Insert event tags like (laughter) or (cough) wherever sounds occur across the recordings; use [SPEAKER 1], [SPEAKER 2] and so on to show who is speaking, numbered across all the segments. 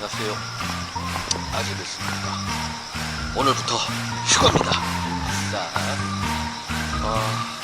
[SPEAKER 1] 안녕하세요. 아재됐습니다. 오늘부터 휴가입니다. 아싸. 아,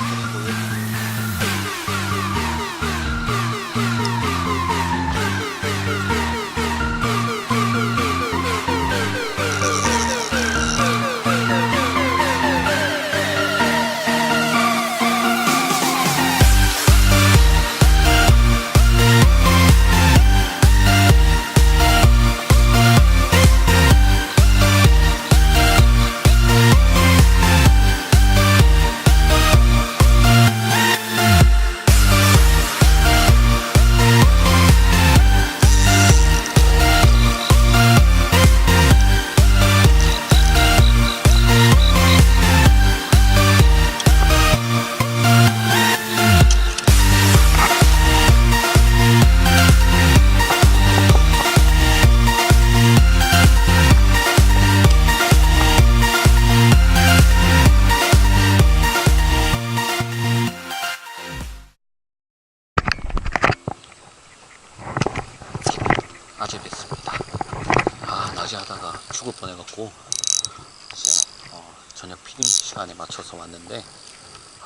[SPEAKER 1] 시간에 맞춰서 왔는데,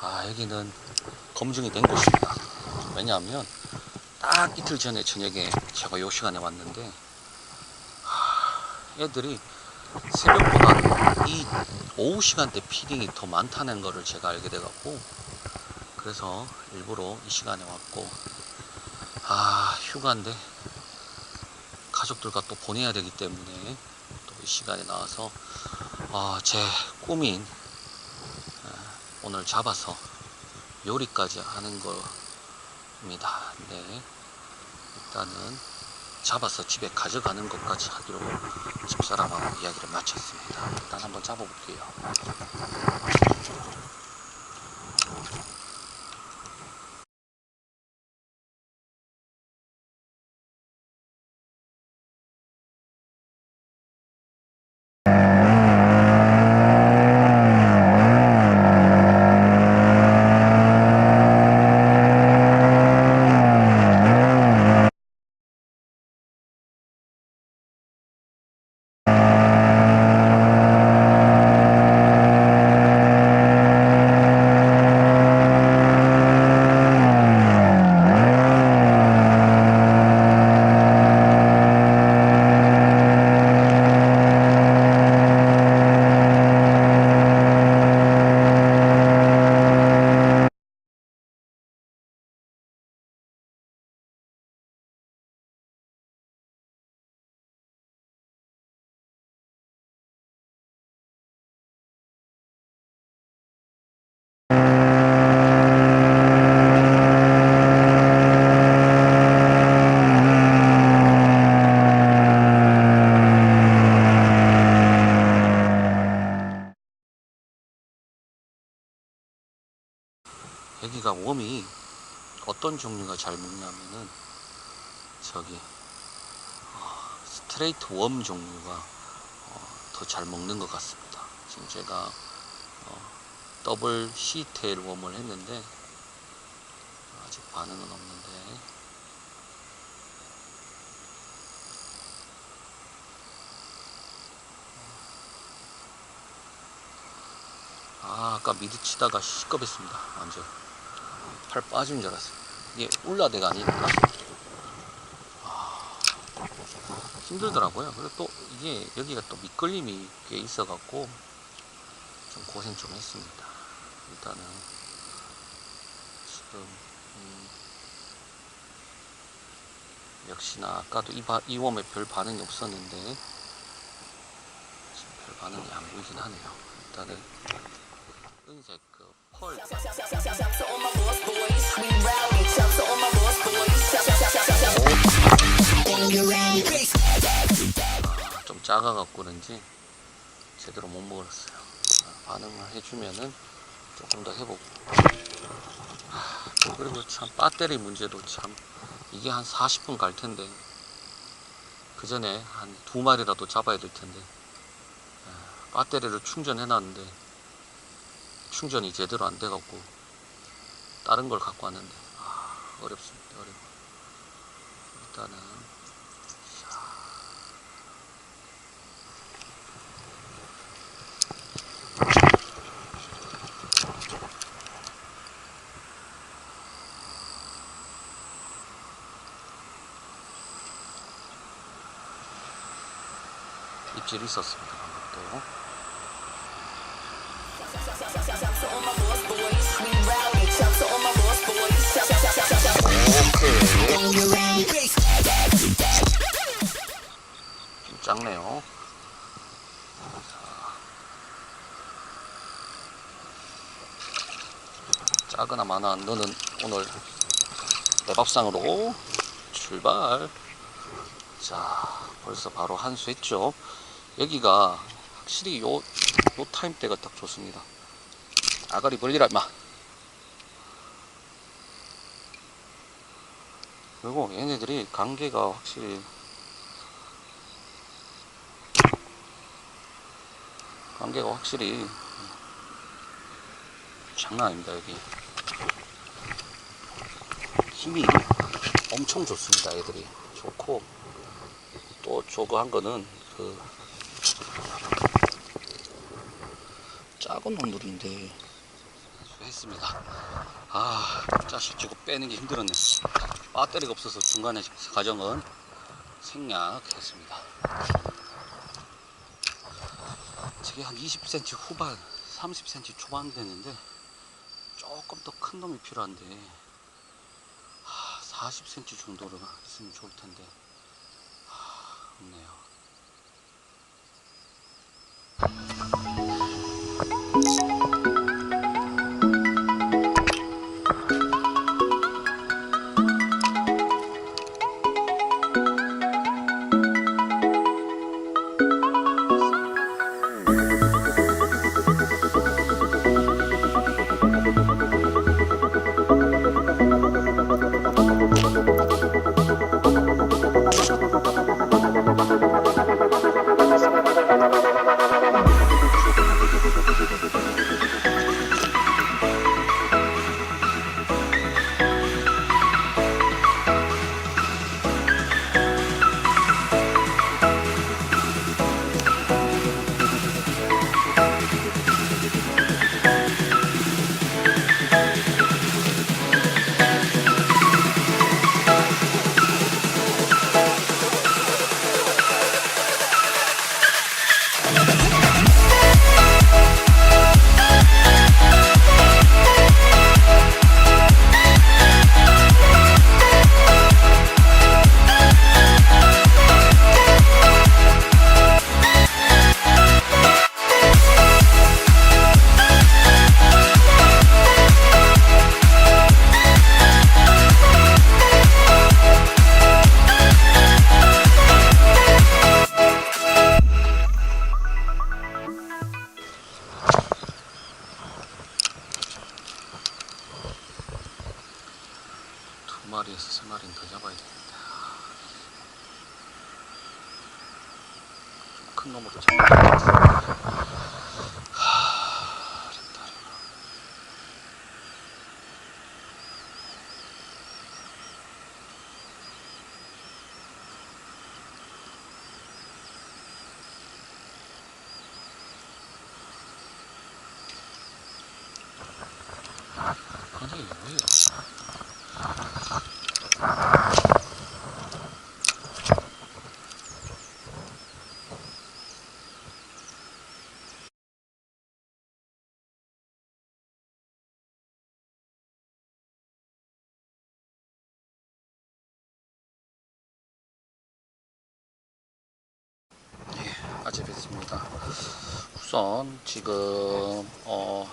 [SPEAKER 1] 아, 여기는 검증이 된 곳입니다. 왜냐하면, 딱 이틀 전에 저녁에 제가 요 시간에 왔는데, 하, 애들이 새벽보다 이 오후 시간대 피딩이 더 많다는 거를 제가 알게 돼 갖고, 그래서 일부러 이 시간에 왔고, 아, 휴가인데, 가족들과 또 보내야 되기 때문에 또 이 시간에 나와서 아, 제 꿈인 아, 오늘 잡아서 요리까지 하는 겁니다. 네. 일단은 잡아서 집에 가져가는 것까지 하기로 집사람하고 이야기를 마쳤습니다. 일단 한번 잡아볼게요. 여기가 웜이 어떤 종류가 잘 먹냐면은 저기 어, 스트레이트 웜 종류가 어, 더잘 먹는 것 같습니다. 지금 제가 어, 더블 시테일 웜을 했는데 아직 반응은 없는데 아, 아까 미드 치다가 시겁했습니다. 완전. 팔 빠진 줄 알았어요. 이게 울라데가 아니니까. 아, 힘들더라고요. 그리고 또 이게 여기가 또 밑걸림이 꽤 있어갖고 좀 고생 좀 했습니다. 일단은 지금 음, 역시나 아까도 이, 바, 이 웜에 별 반응이 없었는데 지금 별 반응이 안 보이긴 하네요. 일단은 은색 그 좀 작아갖고 그런지 제대로 못 먹었어요. 아, 반응을 해주면은 조금 더 해보고. 그리고 참 배터리 문제도 참 이게 한 40분 갈 텐데 그 전에 한 두 마리라도 잡아야 될 텐데 아, 배터리를 충전해 놨는데 충전이 제대로 안 돼갖고 다른 걸 갖고 왔는데 아, 어렵습니다 어려워. 일단은 입질이 있었습니다
[SPEAKER 2] 방금 또
[SPEAKER 1] 좀 작네요. 자, 작으나 마나 너는 오늘 내 밥상으로 출발. 자, 벌써 바로 한수 했죠. 여기가 확실히 요, 요 타임대가 딱 좋습니다. 아가리 벌리라, 임마. 그리고 얘네들이 관계가 확실히 관계가 확실히 장난 아닙니다 여기. 힘이 엄청 좋습니다 애들이. 좋고. 또 저거 한 거는 그 작은 놈들인데. 했습니다. 아 자식 저거 빼는 게 힘들었네 배터리가 없어서 중간에 과정은 생략했습니다. 저게 한 20cm 후반, 30cm 초반 되는데 조금 더 큰 놈이 필요한데 하, 40cm 정도로 있으면 좋을 텐데 마리에서 세 마리는 더 잡아야 되는데 좀큰 놈으로 잡아야 되겠어 하, 어렵다 어려워. 아니 왜 아재 뵙습니다. 우선 지금 어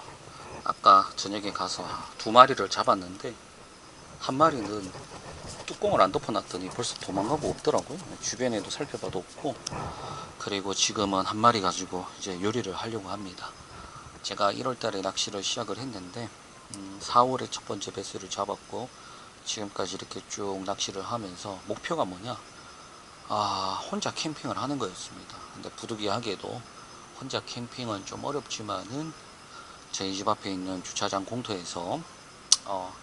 [SPEAKER 1] 아까 저녁에 가서 두 마리를 잡았는데 한 마리는 뚜껑을 안 덮어놨더니 벌써 도망가고 없더라고요. 주변에도 살펴봐도 없고 그리고 지금은 한 마리 가지고 이제 요리를 하려고 합니다. 제가 1월달에 낚시를 시작을 했는데 음, 4월에 첫 번째 배스를 잡았고 지금까지 이렇게 쭉 낚시를 하면서 목표가 뭐냐? 아 혼자 캠핑을 하는 거였습니다. 근데 부득이하게도 혼자 캠핑은 좀 어렵지만은 저희 집 앞에 있는 주차장 공터에서 어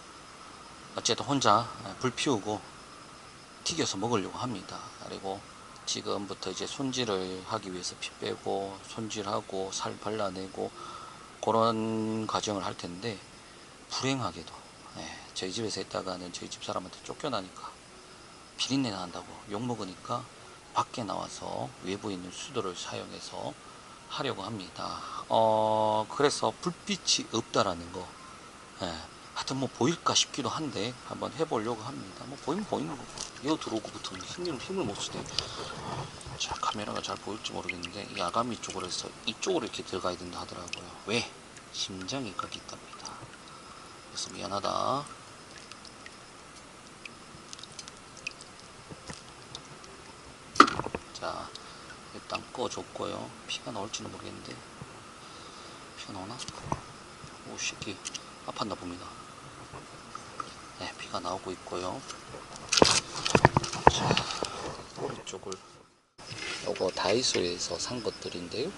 [SPEAKER 1] 어쨌든 혼자 불 피우고 튀겨서 먹으려고 합니다. 그리고 지금부터 이제 손질을 하기 위해서 피 빼고 손질하고 살 발라내고 그런 과정을 할 텐데 불행하게도 예, 저희 집에서 있다가는 저희 집 사람한테 쫓겨나니까 비린내 난다고 욕 먹으니까 밖에 나와서 외부에 있는 수도를 사용해서 하려고 합니다. 어, 그래서 불빛이 없다라는 거. 예. 하여튼 뭐 보일까 싶기도 한데 한번 해보려고 합니다. 뭐 보이면 보이는 거고. 이거 들어오고부터 힘을, 힘을 못 쓰네. 자, 카메라가 잘 보일지 모르겠는데 이 아가미 쪽으로 해서 이쪽으로 이렇게 들어가야 된다 하더라고요. 왜? 심장이 거기 있답니다. 그래서 미안하다. 자, 일단 꺼줬고요. 피가 나올지는 모르겠는데 피가 나오나? 오, 새끼 아팠나 봅니다. 네, 피가 나오고 있고요. 자, 꼬리 쪽을 요거 다이소에서 산 것들인데요.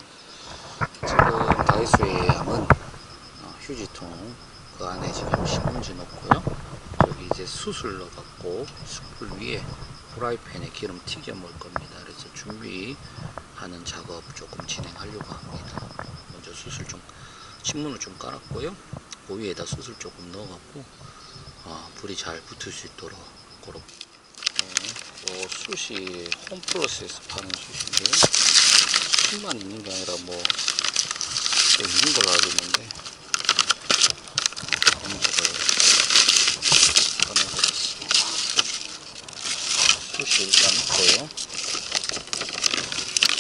[SPEAKER 1] 지금 다이소의 양은 어, 휴지통 그 안에 지금 신문지 넣고요. 여기 이제 수술 넣어갖고 숯불 위에 프라이팬에 기름 튀겨 먹을 겁니다. 그래서 준비 하는 작업 조금 진행하려고 합니다. 먼저 수술 좀 신문을 좀 깔았고요. 그 위에다 수술 조금 넣어갖고 어, 불이 잘 붙을 수 있도록 그렇게 네, 요 숯이 홈플러스에서 파는 숯인데요. 숯만 있는 게 아니라 뭐또 있는 걸로 알고 있는데 꺼내보겠습니다. 숯이 일단 있고요.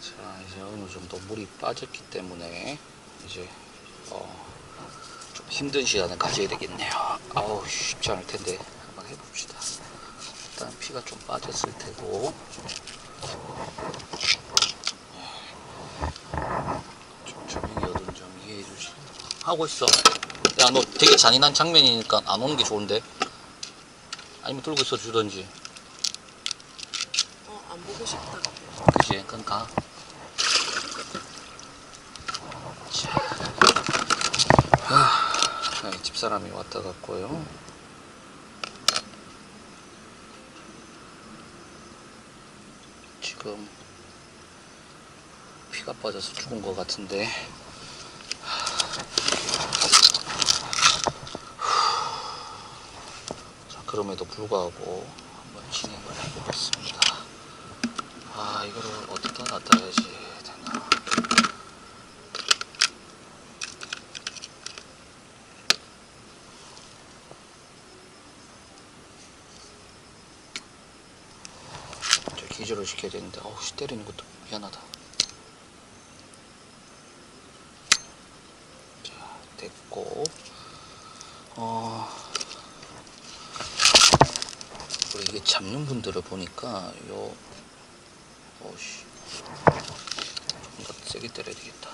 [SPEAKER 1] 자 (laughs) 이제 어느 정도 물이 빠졌기 때문에 이제 어, 좀 힘든 시간을 가져야 되겠네요. 아우 쉽지 않을 텐데 한번 해봅시다. 일단 피가 좀 빠졌을 테고 좀 조명이 어두운 점 이해해 주시. 하고 있어. 야 너 되게 잔인한 장면이니까 안 오는 게 좋은데. 아니면 들고 있어 주던지.
[SPEAKER 3] 어, 안 보고 싶다.
[SPEAKER 1] 그치? 그건 가. 자. 아, 네, 집 사람이 왔다 갔고요. 지금 피가 빠져서 죽은 것 같은데. 자, 그럼에도 불구하고 한번 진행을 해보겠습니다. 아 이거를 어디다 놔둬야지 되나 저 기절을 시켜야 되는데. 어우 씨 때리는 것도 미안하다. 자 됐고. 어. 이게 잡는 분들을 보니까 요 오씨. 좀 더 세게 때려야 되겠다.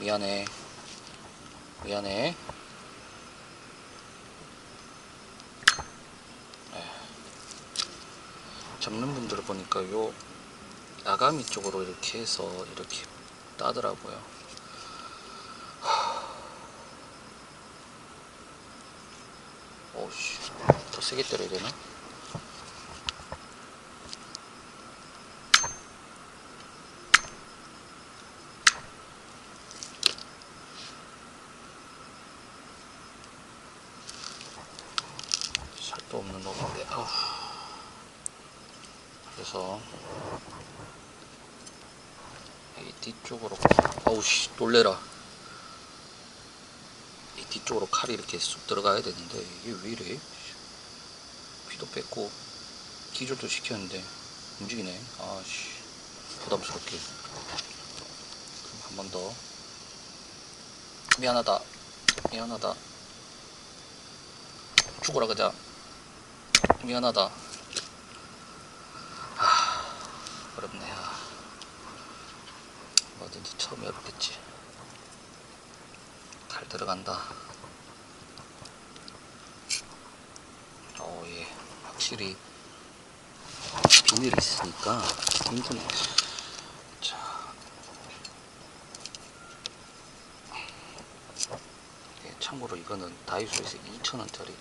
[SPEAKER 1] 미안해. 미안해 잡는 분들을 보니까 요 아가미 쪽으로 이렇게 해서 이렇게 따더라고요. 오씨. 더 세게 때려야 되나? 살도 없는 놈인데 아우 그래서 이 뒤쪽으로 아우씨 놀래라. 이 뒤쪽으로 칼이 이렇게 쑥 들어가야 되는데 이게 왜 이래? 피도 뺐고 기절도 시켰는데 움직이네. 아씨 부담스럽게. 그럼 한 번 더. 미안하다. 미안하다. 죽어라 그자 미안하다 아 어렵네 아. 뭐든지 처음이 어렵겠지. 잘 들어간다. 어, 예. 확실히 비늘이 있으니까 힘드네. 자. 예, 참고로 이거는 다이소에서 2,000원짜리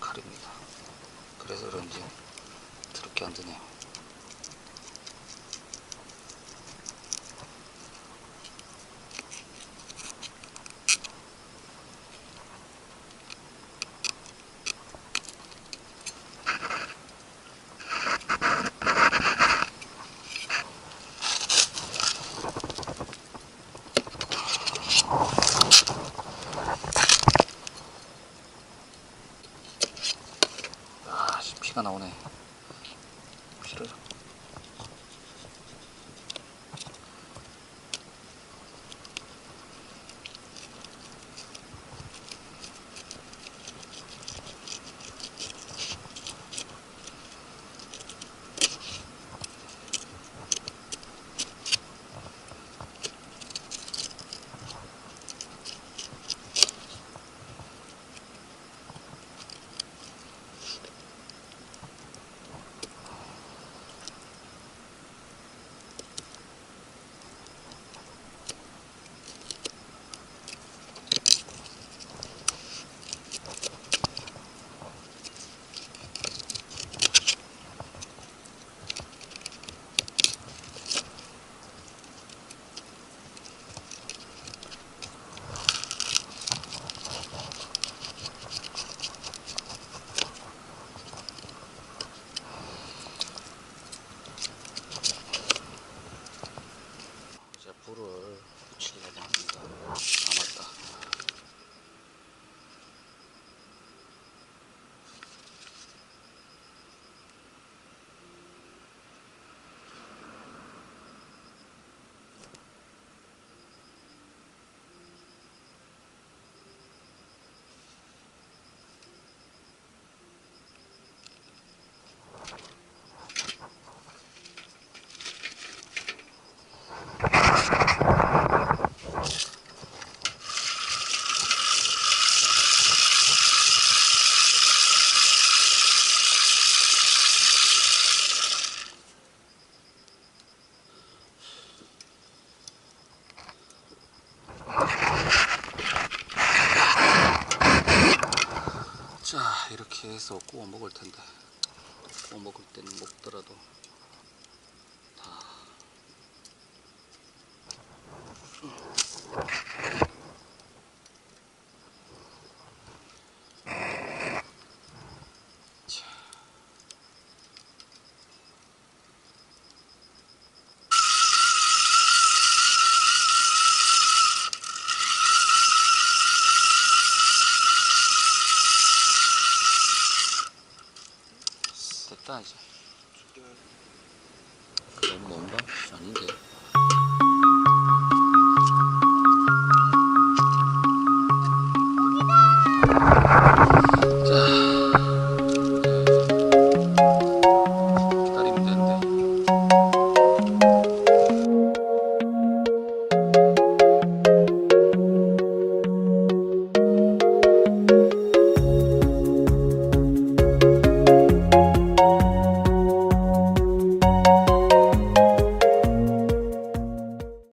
[SPEAKER 1] 칼입니다. 그래서 그런지 더럽게 안 드네요. 해서 구워 먹을 텐데. 구워 먹을 때는 먹더라도 됐다 이제. 너무 먼가? 아닌데. 자